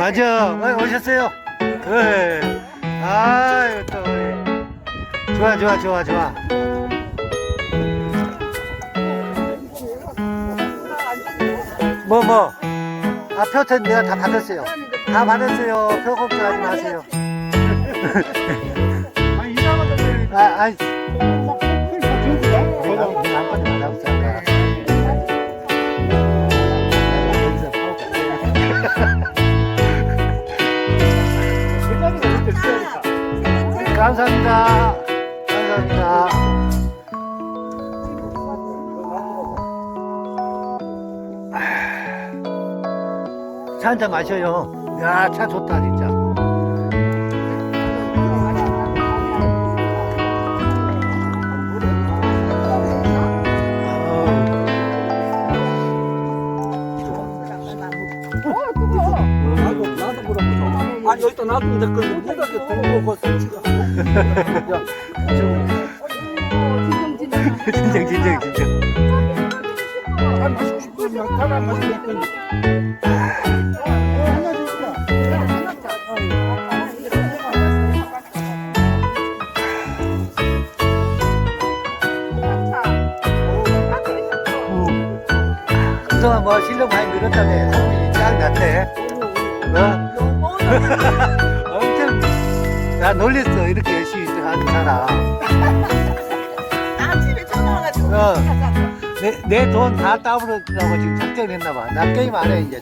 맞아. 어, 오셨어요? 네. 아유, 또. 우리. 좋아, 좋아, 좋아, 좋아. 뭐, 뭐. 아, 표튼 내가 다 받았어요. 다 받았어요. 표 걱정하지 마세요. 아니 아, 아 감사합니다. 감사합니다. 차 한잔 마셔요. 야, 차 좋다, 진짜. 아니 여기다 놔두면 될걸 내가 그 동고 벗어 지금. 진정, 진정, 진정. 안 마시고 싶으면 다안 마시고 싶으면. 그동안 뭐 실력 많이 늘었다며 손이 짱 났대. 어? 엄청 나 놀랬어 이렇게 열심히 하는 사람. 아침에 전화 와가지고 어. 내 돈 다 따버리라고 지금 작정했나 봐. 나 게임 안해 이제.